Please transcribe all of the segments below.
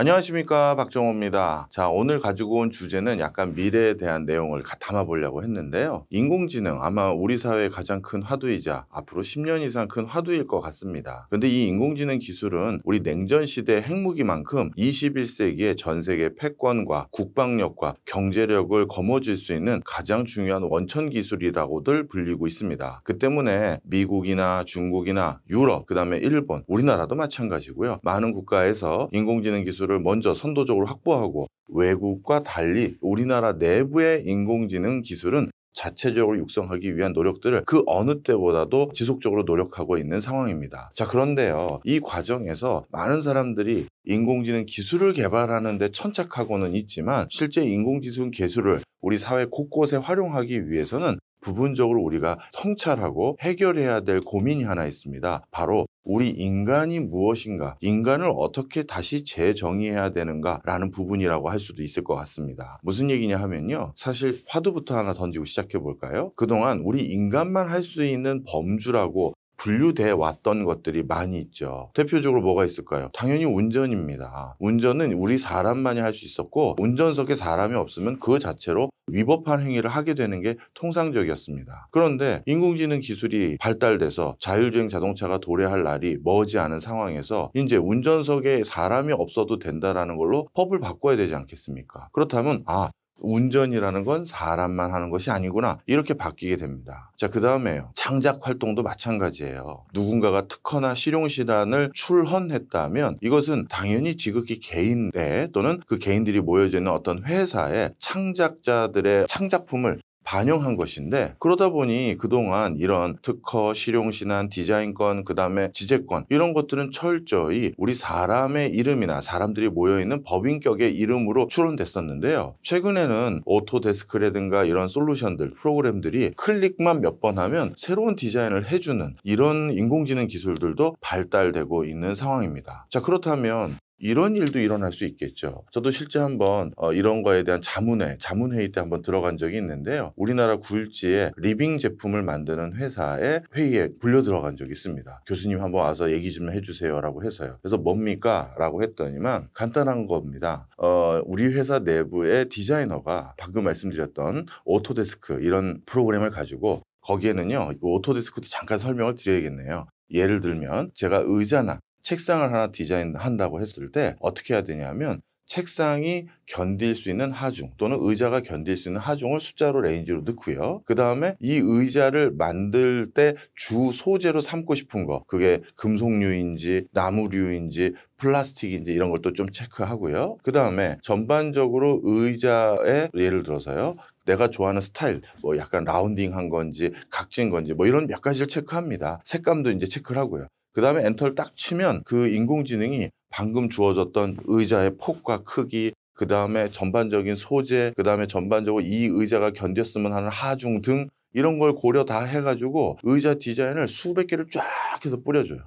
안녕하십니까 박정호입니다. 자 오늘 가지고 온 주제는 약간 미래에 대한 내용을 가- 담아 보려고 했는데요. 인공지능 아마 우리 사회의 가장 큰 화두이자 앞으로 10년 이상 큰 화두일 것 같습니다. 그런데 이 인공지능 기술은 우리 냉전 시대 핵무기만큼 21세기의 전 세계 패권과 국방력과 경제력을 거머쥘 수 있는 가장 중요한 원천 기술이라고들 불리고 있습니다. 그 때문에 미국이나 중국이나 유럽, 그 다음에 일본, 우리나라도 마찬가지고요. 많은 국가에서 인공지능 기술 을 먼저 선도적으로 확보하고 외국과 달리 우리나라 내부의 인공지능 기술은 자체적으로 육성하기 위한 노력들을 그 어느 때보다도 지속적으로 노력하고 있는 상황입니다. 자, 그런데요. 이 과정에서 많은 사람들이 인공지능 기술을 개발하는데 천착하고는 있지만 실제 인공지능 기술을 우리 사회 곳곳에 활용하기 위해서는 부분적으로 우리가 성찰하고 해결해야 될 고민이 하나 있습니다. 바로 우리 인간이 무엇인가, 인간을 어떻게 다시 재정의해야 되는가라는 부분이라고 할 수도 있을 것 같습니다. 무슨 얘기냐 하면요. 사실 화두부터 하나 던지고 시작해 볼까요? 그동안 우리 인간만 할 수 있는 범주라고 분류돼 왔던 것들이 많이 있죠. 대표적으로 뭐가 있을까요? 당연히 운전입니다. 운전은 우리 사람만이 할 수 있었고 운전석에 사람이 없으면 그 자체로 위법한 행위를 하게 되는 게 통상적이었습니다. 그런데 인공지능 기술이 발달돼서 자율주행 자동차가 도래할 날이 머지 않은 상황에서 이제 운전석에 사람이 없어도 된다라는 걸로 법을 바꿔야 되지 않겠습니까? 그렇다면 아 운전이라는 건 사람만 하는 것이 아니구나 이렇게 바뀌게 됩니다. 자 그 다음에요 창작 활동도 마찬가지예요. 누군가가 특허나 실용 실안을 출헌했다면 이것은 당연히 지극히 개인 내 또는 그 개인들이 모여져 있는 어떤 회사의 창작자들의 창작품을 반영한 것인데 그러다 보니 그동안 이런 특허, 실용신안, 디자인권, 그 다음에 지재권 이런 것들은 철저히 우리 사람의 이름이나 사람들이 모여있는 법인격의 이름으로 추론됐었는데요. 최근에는 오토데스크라든가 이런 솔루션들, 프로그램들이 클릭만 몇 번 하면 새로운 디자인을 해주는 이런 인공지능 기술들도 발달되고 있는 상황입니다. 자, 그렇다면 이런 일도 일어날 수 있겠죠. 저도 실제 한번 어, 이런 거에 대한 자문회, 자문회의 때 한번 들어간 적이 있는데요. 우리나라 굴지에 리빙 제품을 만드는 회사의 회의에 불려 들어간 적이 있습니다. 교수님 한번 와서 얘기 좀 해주세요 라고 해서요. 그래서 뭡니까? 라고 했더니만 간단한 겁니다. 어, 우리 회사 내부의 디자이너가 방금 말씀드렸던 오토데스크 이런 프로그램을 가지고 거기에는요, 이 오토데스크도 잠깐 설명을 드려야겠네요. 예를 들면 제가 의자나 책상을 하나 디자인한다고 했을 때 어떻게 해야 되냐면 책상이 견딜 수 있는 하중 또는 의자가 견딜 수 있는 하중을 숫자로 레인지로 넣고요. 그 다음에 이 의자를 만들 때 주 소재로 삼고 싶은 거 그게 금속류인지 나무류인지 플라스틱인지 이런 것도 좀 체크하고요. 그 다음에 전반적으로 의자에 예를 들어서요. 내가 좋아하는 스타일, 뭐 약간 라운딩한 건지 각진 건지 뭐 이런 몇 가지를 체크합니다. 색감도 이제 체크를 하고요. 그 다음에 엔터를 딱 치면 그 인공지능이 방금 주어졌던 의자의 폭과 크기, 그 다음에 전반적인 소재, 그 다음에 전반적으로 이 의자가 견뎠으면 하는 하중 등 이런 걸 고려 다 해가지고 의자 디자인을 수백 개를 쫙 해서 뿌려줘요.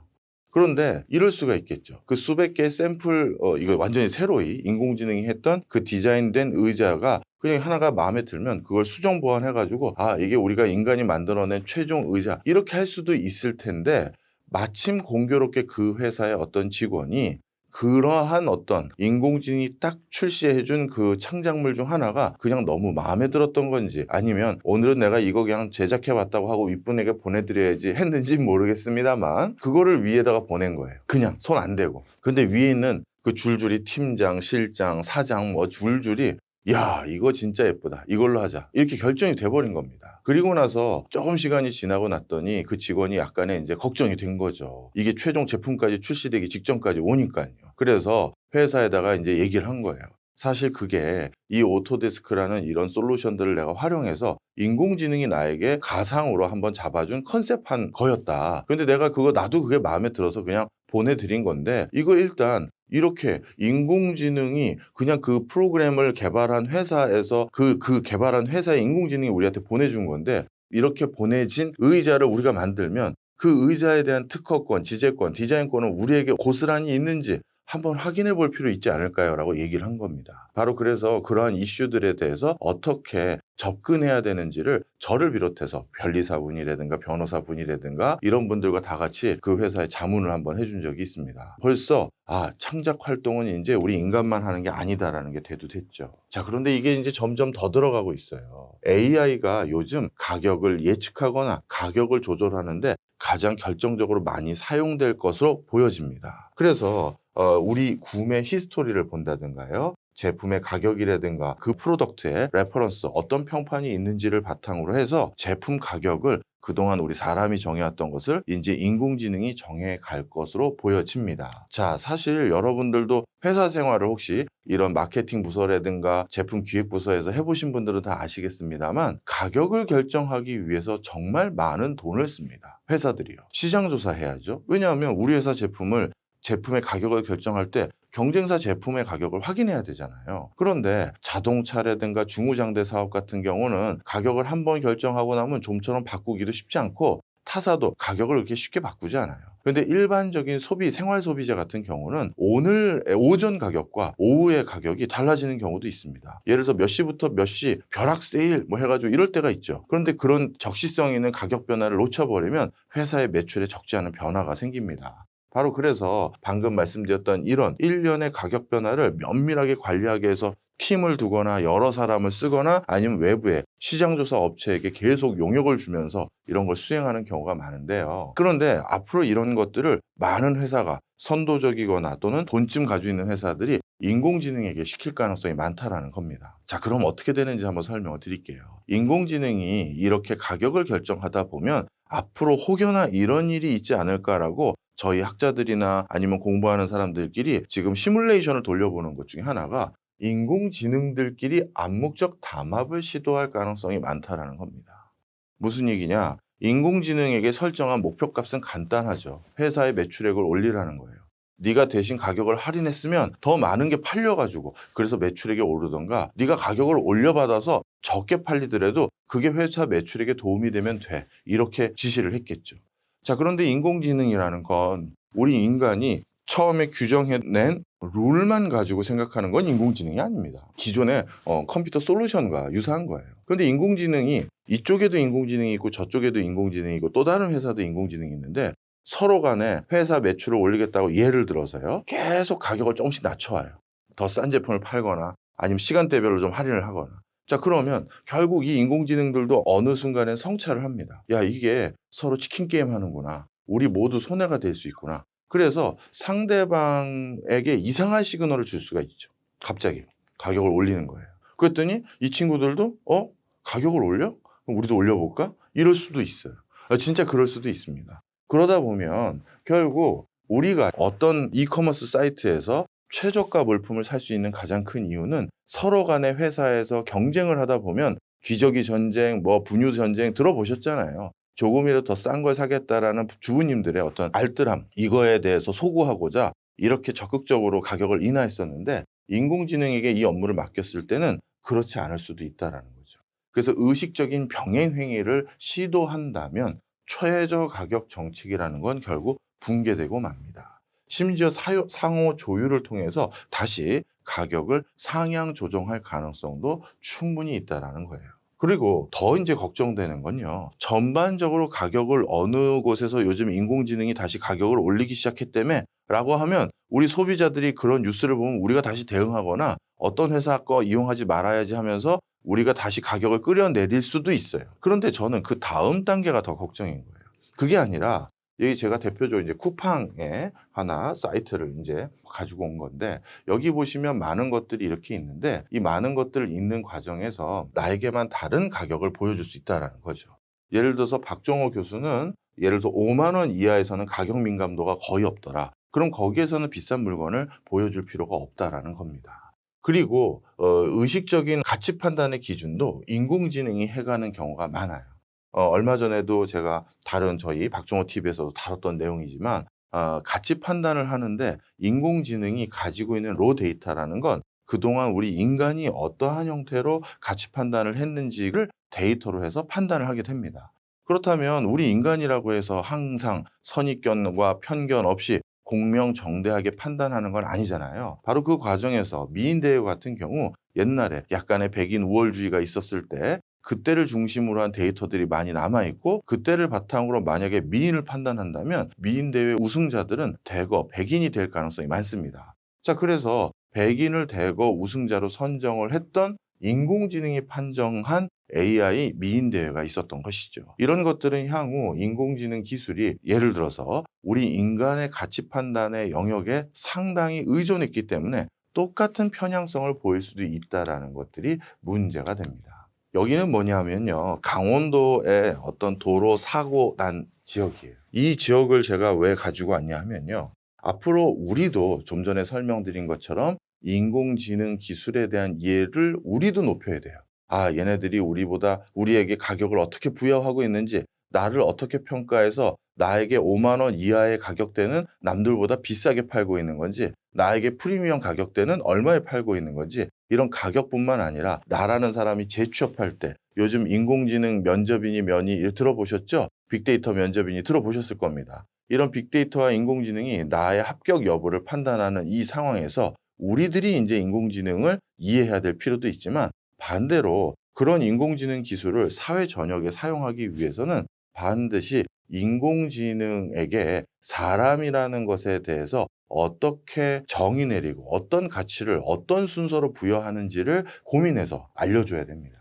그런데 이럴 수가 있겠죠. 그 수백 개의 샘플, 어, 이거 완전히 새로이 인공지능이 했던 그 디자인된 의자가 그냥 하나가 마음에 들면 그걸 수정 보완해가지고 아, 이게 우리가 인간이 만들어낸 최종 의자. 이렇게 할 수도 있을 텐데 마침 공교롭게 그 회사의 어떤 직원이 그러한 어떤 인공지능이 딱 출시해준 그 창작물 중 하나가 그냥 너무 마음에 들었던 건지 아니면 오늘은 내가 이거 그냥 제작해봤다고 하고 윗분에게 보내드려야지 했는지 모르겠습니다만 그거를 위에다가 보낸 거예요. 그냥 손 안 대고. 근데 위에 있는 그 줄줄이 팀장, 실장, 사장 뭐 줄줄이 야 이거 진짜 예쁘다. 이걸로 하자. 이렇게 결정이 돼버린 겁니다. 그리고 나서 조금 시간이 지나고 났더니 그 직원이 약간의 이제 걱정이 된 거죠. 이게 최종 제품까지 출시되기 직전까지 오니까요. 그래서 회사에다가 이제 얘기를 한 거예요 사실 그게 이 오토데스크라는 이런 솔루션들을 내가 활용해서 인공지능이 나에게 가상으로 한번 잡아준 컨셉한 거였다. 근데 내가 그거 나도 그게 마음에 들어서 그냥 보내드린 건데 이거 일단 이렇게 인공지능이 그냥 그 프로그램을 개발한 회사에서 그, 그 개발한 회사의 인공지능이 우리한테 보내준 건데 이렇게 보내진 의자를 우리가 만들면 그 의자에 대한 특허권, 지재권, 디자인권은 우리에게 고스란히 있는지 한번 확인해 볼 필요 있지 않을까요? 라고 얘기를 한 겁니다. 바로 그래서 그러한 이슈들에 대해서 어떻게 접근해야 되는지를 저를 비롯해서 변리사분이라든가 변호사분이라든가 이런 분들과 다 같이 그 회사에 자문을 한번 해준 적이 있습니다. 벌써 아 창작 활동은 이제 우리 인간만 하는 게 아니다라는 게 대두됐죠. 자 그런데 이게 이제 점점 더 들어가고 있어요. AI가 요즘 가격을 예측하거나 가격을 조절하는데 가장 결정적으로 많이 사용될 것으로 보여집니다. 그래서 어, 우리 구매 히스토리를 본다든가요. 제품의 가격이라든가 그 프로덕트의 레퍼런스 어떤 평판이 있는지를 바탕으로 해서 제품 가격을 그동안 우리 사람이 정해왔던 것을 이제 인공지능이 정해갈 것으로 보여집니다. 자, 사실 여러분들도 회사 생활을 혹시 이런 마케팅 부서라든가 제품 기획 부서에서 해보신 분들은 다 아시겠습니다만 가격을 결정하기 위해서 정말 많은 돈을 씁니다. 회사들이요. 시장 조사해야죠. 왜냐하면 우리 회사 제품을 제품의 가격을 결정할 때 경쟁사 제품의 가격을 확인해야 되잖아요. 그런데 자동차라든가 중후장대 사업 같은 경우는 가격을 한 번 결정하고 나면 좀처럼 바꾸기도 쉽지 않고 타사도 가격을 그렇게 쉽게 바꾸지 않아요. 근데 일반적인 소비, 생활 소비자 같은 경우는 오늘 오전 가격과 오후의 가격이 달라지는 경우도 있습니다. 예를 들어서 몇 시부터 몇 시 벼락 세일 뭐 해가지고 이럴 때가 있죠. 그런데 그런 적시성 있는 가격 변화를 놓쳐버리면 회사의 매출에 적지 않은 변화가 생깁니다. 바로 그래서 방금 말씀드렸던 이런 일련의 가격 변화를 면밀하게 관리하기 위해서 팀을 두거나 여러 사람을 쓰거나 아니면 외부에 시장조사 업체에게 계속 용역을 주면서 이런 걸 수행하는 경우가 많은데요. 그런데 앞으로 이런 것들을 많은 회사가 선도적이거나 또는 돈쯤 가지고 있는 회사들이 인공지능에게 시킬 가능성이 많다라는 겁니다. 자, 그럼 어떻게 되는지 한번 설명을 드릴게요. 인공지능이 이렇게 가격을 결정하다 보면 앞으로 혹여나 이런 일이 있지 않을까라고 저희 학자들이나 아니면 공부하는 사람들끼리 지금 시뮬레이션을 돌려보는 것 중에 하나가 인공지능들끼리 암묵적 담합을 시도할 가능성이 많다라는 겁니다. 무슨 얘기냐? 인공지능에게 설정한 목표값은 간단하죠. 회사의 매출액을 올리라는 거예요. 네가 대신 가격을 할인했으면 더 많은 게 팔려가지고 그래서 매출액이 오르던가 네가 가격을 올려받아서 적게 팔리더라도 그게 회사 매출액에 도움이 되면 돼. 이렇게 지시를 했겠죠. 자, 그런데 인공지능이라는 건 우리 인간이 처음에 규정해낸 룰만 가지고 생각하는 건 인공지능이 아닙니다. 기존의 어, 컴퓨터 솔루션과 유사한 거예요. 그런데 인공지능이 이쪽에도 인공지능이 있고 저쪽에도 인공지능이 있고 또 다른 회사도 인공지능이 있는데 서로 간에 회사 매출을 올리겠다고 예를 들어서요. 계속 가격을 조금씩 낮춰와요. 더 싼 제품을 팔거나 아니면 시간대별로 좀 할인을 하거나. 자, 그러면 결국 이 인공지능들도 어느 순간엔 성찰을 합니다. 야, 이게 서로 치킨 게임 하는구나. 우리 모두 손해가 될 수 있구나. 그래서 상대방에게 이상한 시그널을 줄 수가 있죠. 갑자기 가격을 올리는 거예요. 그랬더니 이 친구들도 어? 가격을 올려? 그럼 우리도 올려볼까? 이럴 수도 있어요. 아, 진짜 그럴 수도 있습니다. 그러다 보면 결국 우리가 어떤 이커머스 사이트에서 최저가 물품을 살 수 있는 가장 큰 이유는 서로 간의 회사에서 경쟁을 하다 보면 기저귀 전쟁, 뭐 분유 전쟁 들어보셨잖아요. 조금이라도 더 싼 걸 사겠다라는 주부님들의 어떤 알뜰함 이거에 대해서 소구하고자 이렇게 적극적으로 가격을 인하했었는데 인공지능에게 이 업무를 맡겼을 때는 그렇지 않을 수도 있다라는 거죠. 그래서 의식적인 병행 행위를 시도한다면 최저 가격 정책이라는 건 결국 붕괴되고 맙니다. 심지어 사요, 상호 조율을 통해서 다시 가격을 상향 조정할 가능성도 충분히 있다라는 거예요. 그리고 더 이제 걱정되는 건요. 전반적으로 가격을 어느 곳에서 요즘 인공지능이 다시 가격을 올리기 시작했다며 라고 하면 우리 소비자들이 그런 뉴스를 보면 우리가 다시 대응하거나 어떤 회사 거 이용하지 말아야지 하면서 우리가 다시 가격을 끌어내릴 수도 있어요. 그런데 저는 그 다음 단계가 더 걱정인 거예요. 그게 아니라 여기 제가 대표적으로 이제 쿠팡의 하나 사이트를 이제 가지고 온 건데 여기 보시면 많은 것들이 이렇게 있는데 이 많은 것들을 읽는 과정에서 나에게만 다른 가격을 보여줄 수 있다라는 거죠. 예를 들어서 박종호 교수는 예를 들어 5만 원 이하에서는 가격 민감도가 거의 없더라. 그럼 거기에서는 비싼 물건을 보여줄 필요가 없다라는 겁니다. 그리고 어, 의식적인 가치 판단의 기준도 인공지능이 해가는 경우가 많아요. 어, 얼마 전에도 제가 다른 저희 박종호 TV에서도 다뤘던 내용이지만 어, 가치 판단을 하는데 인공지능이 가지고 있는 로 데이터라는 건 그동안 우리 인간이 어떠한 형태로 가치 판단을 했는지를 데이터로 해서 판단을 하게 됩니다. 그렇다면 우리 인간이라고 해서 항상 선입견과 편견 없이 공명정대하게 판단하는 건 아니잖아요. 바로 그 과정에서 미인대회 같은 경우 옛날에 약간의 백인 우월주의가 있었을 때 그때를 중심으로 한 데이터들이 많이 남아 있고 그때를 바탕으로 만약에 미인을 판단한다면 미인 대회 우승자들은 대거 백인이 될 가능성이 많습니다. 자, 그래서 백인을 대거 우승자로 선정을 했던 인공지능이 판정한 AI 미인 대회가 있었던 것이죠. 이런 것들은 향후 인공지능 기술이 예를 들어서 우리 인간의 가치 판단의 영역에 상당히 의존했기 때문에 똑같은 편향성을 보일 수도 있다라는 것들이 문제가 됩니다. 여기는 뭐냐면요. 강원도의 어떤 도로 사고 난 지역이에요. 이 지역을 제가 왜 가지고 왔냐 하면요. 앞으로 우리도 좀 전에 설명드린 것처럼 인공지능 기술에 대한 이해를 우리도 높여야 돼요. 아, 얘네들이 우리보다 우리에게 가격을 어떻게 부여하고 있는지, 나를 어떻게 평가해서 나에게 5만 원 이하의 가격대는 남들보다 비싸게 팔고 있는 건지, 나에게 프리미엄 가격대는 얼마에 팔고 있는 건지, 이런 가격뿐만 아니라 나라는 사람이 재취업할 때 요즘 인공지능 면접인이 면이 들어보셨죠? 빅데이터 면접인이 들어보셨을 겁니다. 이런 빅데이터와 인공지능이 나의 합격 여부를 판단하는 이 상황에서 우리들이 이제 인공지능을 이해해야 될 필요도 있지만 반대로 그런 인공지능 기술을 사회 전역에 사용하기 위해서는 반드시 인공지능에게 사람이라는 것에 대해서 어떻게 정의 내리고 어떤 가치를 어떤 순서로 부여하는지를 고민해서 알려줘야 됩니다.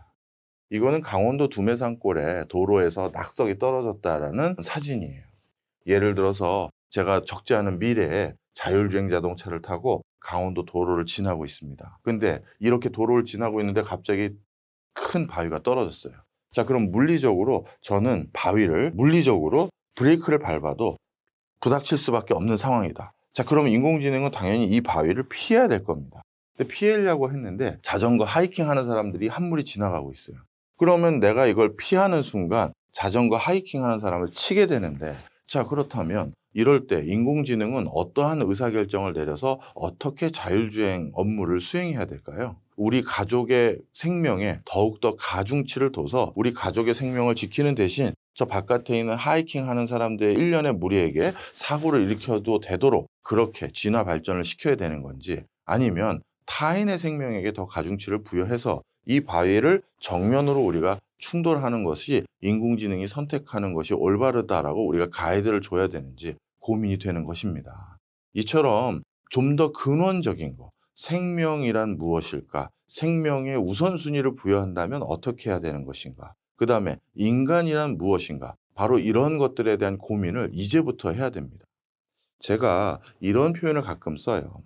이거는 강원도 두메산골에 도로에서 낙석이 떨어졌다라는 사진이에요. 예를 들어서 제가 적지 않은 미래에 자율주행 자동차를 타고 강원도 도로를 지나고 있습니다. 근데 이렇게 도로를 지나고 있는데 갑자기 큰 바위가 떨어졌어요. 자, 그럼 물리적으로 저는 바위를 물리적으로 브레이크를 밟아도 부닥칠 수밖에 없는 상황이다. 자, 그러면 인공지능은 당연히 이 바위를 피해야 될 겁니다. 근데 피하려고 했는데 자전거 하이킹 하는 사람들이 한 무리 지나가고 있어요. 그러면 내가 이걸 피하는 순간 자전거 하이킹 하는 사람을 치게 되는데 자, 그렇다면 이럴 때 인공지능은 어떠한 의사결정을 내려서 어떻게 자율주행 업무를 수행해야 될까요? 우리 가족의 생명에 더욱더 가중치를 둬서 우리 가족의 생명을 지키는 대신 저 바깥에 있는 하이킹 하는 사람들의 일련의 무리에게 사고를 일으켜도 되도록 그렇게 진화 발전을 시켜야 되는 건지 아니면 타인의 생명에게 더 가중치를 부여해서 이 바위를 정면으로 우리가 충돌하는 것이 인공지능이 선택하는 것이 올바르다라고 우리가 가이드를 줘야 되는지 고민이 되는 것입니다. 이처럼 좀 더 근원적인 거, 생명이란 무엇일까? 생명의 우선순위를 부여한다면 어떻게 해야 되는 것인가? 그 다음에 인간이란 무엇인가? 바로 이런 것들에 대한 고민을 이제부터 해야 됩니다. 제가 이런 표현을 가끔 써요.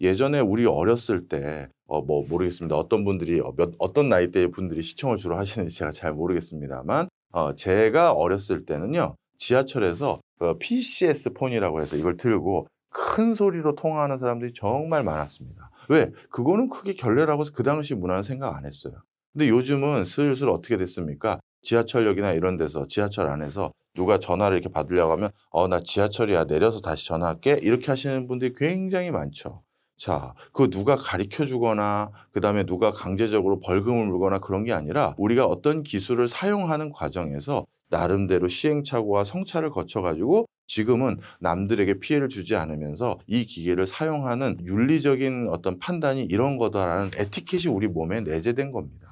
예전에 우리 어렸을 때, 어, 뭐, 모르겠습니다. 어떤 분들이, 어, 몇, 어떤 나이대의 분들이 시청을 주로 하시는지 제가 잘 모르겠습니다만, 어, 제가 어렸을 때는요, 지하철에서 어, PCS 폰이라고 해서 이걸 들고 큰 소리로 통화하는 사람들이 정말 많았습니다. 왜? 그거는 크게 결례라고 해서 그 당시 문화는 생각 안 했어요. 근데 요즘은 슬슬 어떻게 됐습니까? 지하철역이나 이런 데서 지하철 안에서 누가 전화를 이렇게 받으려고 하면 어, 나 지하철이야. 내려서 다시 전화할게. 이렇게 하시는 분들이 굉장히 많죠. 자, 그 누가 가르쳐 주거나 그다음에 누가 강제적으로 벌금을 물거나 그런 게 아니라 우리가 어떤 기술을 사용하는 과정에서 나름대로 시행착오와 성찰을 거쳐 가지고 지금은 남들에게 피해를 주지 않으면서 이 기계를 사용하는 윤리적인 어떤 판단이 이런 거다라는 에티켓이 우리 몸에 내재된 겁니다.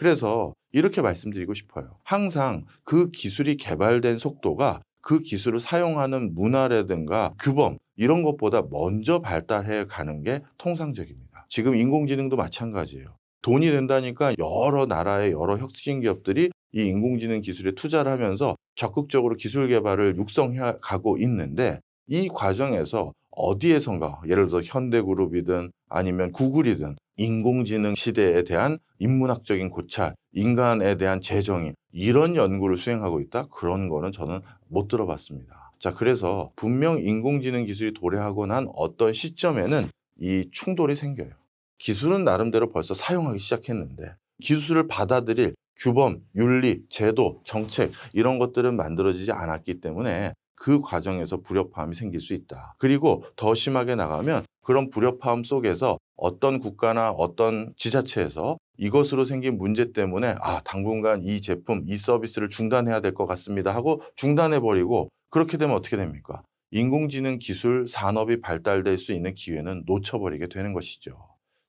그래서 이렇게 말씀드리고 싶어요. 항상 그 기술이 개발된 속도가 그 기술을 사용하는 문화라든가 규범 이런 것보다 먼저 발달해 가는 게 통상적입니다. 지금 인공지능도 마찬가지예요. 돈이 된다니까 여러 나라의 여러 혁신 기업들이 이 인공지능 기술에 투자를 하면서 적극적으로 기술 개발을 육성해 가고 있는데 이 과정에서 어디에선가 예를 들어 현대그룹이든 아니면 구글이든 인공지능 시대에 대한 인문학적인 고찰, 인간에 대한 재정의 이런 연구를 수행하고 있다? 그런 거는 저는 못 들어봤습니다. 자, 그래서 분명 인공지능 기술이 도래하고 난 어떤 시점에는 이 충돌이 생겨요. 기술은 나름대로 벌써 사용하기 시작했는데 기술을 받아들일 규범, 윤리, 제도, 정책 이런 것들은 만들어지지 않았기 때문에 그 과정에서 불협화음이 생길 수 있다. 그리고 더 심하게 나가면 그런 불협화음 속에서 어떤 국가나 어떤 지자체에서 이것으로 생긴 문제 때문에 아, 당분간 이 제품, 이 서비스를 중단해야 될 것 같습니다 하고 중단해 버리고 그렇게 되면 어떻게 됩니까? 인공지능 기술 산업이 발달될 수 있는 기회는 놓쳐버리게 되는 것이죠.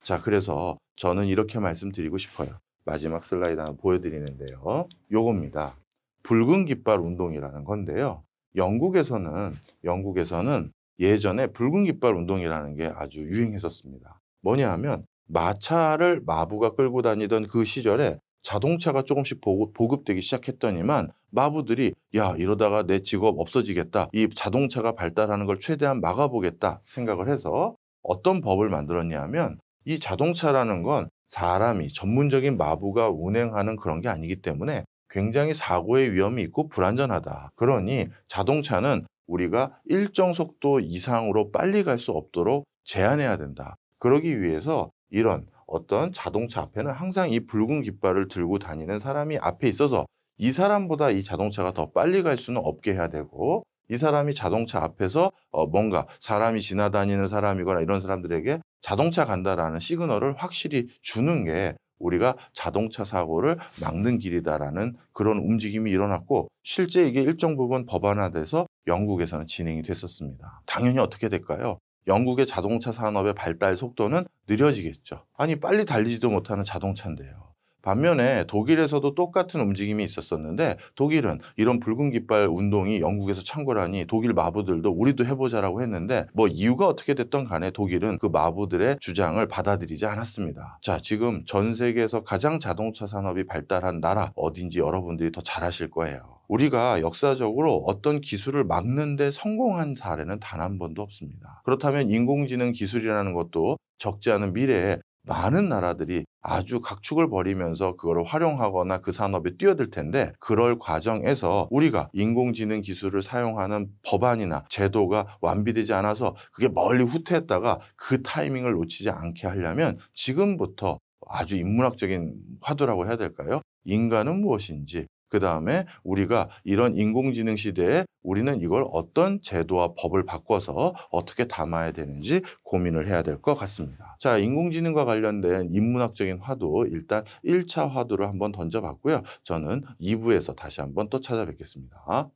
자, 그래서 저는 이렇게 말씀드리고 싶어요. 마지막 슬라이드 하나 보여드리는데요. 요겁니다. 붉은 깃발 운동이라는 건데요. 영국에서는 영국에서는 예전에 붉은 깃발 운동이라는 게 아주 유행했었습니다. 뭐냐 하면 마차를 마부가 끌고 다니던 그 시절에 자동차가 조금씩 보급, 보급되기 시작했더니만 마부들이 야 이러다가 내 직업 없어지겠다 이 자동차가 발달하는 걸 최대한 막아보겠다 생각을 해서 어떤 법을 만들었냐 하면 이 자동차라는 건 사람이 전문적인 마부가 운행하는 그런 게 아니기 때문에 굉장히 사고의 위험이 있고 불안전하다. 그러니 자동차는 우리가 일정 속도 이상으로 빨리 갈 수 없도록 제한해야 된다. 그러기 위해서 이런 어떤 자동차 앞에는 항상 이 붉은 깃발을 들고 다니는 사람이 앞에 있어서 이 사람보다 이 자동차가 더 빨리 갈 수는 없게 해야 되고 이 사람이 자동차 앞에서 어 뭔가 사람이 지나다니는 사람이거나 이런 사람들에게 자동차 간다라는 시그널을 확실히 주는 게 우리가 자동차 사고를 막는 길이다라는 그런 움직임이 일어났고 실제 이게 일정 부분 법안화돼서 영국에서는 진행이 됐었습니다. 당연히 어떻게 될까요? 영국의 자동차 산업의 발달 속도는 느려지겠죠. 아니 빨리 달리지도 못하는 자동차인데요. 반면에 독일에서도 똑같은 움직임이 있었었는데 독일은 이런 붉은 깃발 운동이 영국에서 창궐하니 독일 마부들도 우리도 해보자라고 했는데 뭐 이유가 어떻게 됐던 간에 독일은 그 마부들의 주장을 받아들이지 않았습니다. 자 지금 전 세계에서 가장 자동차 산업이 발달한 나라 어딘지 여러분들이 더 잘 아실 거예요. 우리가 역사적으로 어떤 기술을 막는데 성공한 사례는 단 한 번도 없습니다. 그렇다면 인공지능 기술이라는 것도 적지 않은 미래에 많은 나라들이 아주 각축을 벌이면서 그걸 활용하거나 그 산업에 뛰어들 텐데 그럴 과정에서 우리가 인공지능 기술을 사용하는 법안이나 제도가 완비되지 않아서 그게 멀리 후퇴했다가 그 타이밍을 놓치지 않게 하려면 지금부터 아주 인문학적인 화두라고 해야 될까요? 인간은 무엇인지 그 다음에 우리가 이런 인공지능 시대에 우리는 이걸 어떤 제도와 법을 바꿔서 어떻게 담아야 되는지 고민을 해야 될 것 같습니다. 자, 인공지능과 관련된 인문학적인 화두, 일단 1차 화두를 한번 던져봤고요. 저는 2부에서 다시 한번 또 찾아뵙겠습니다.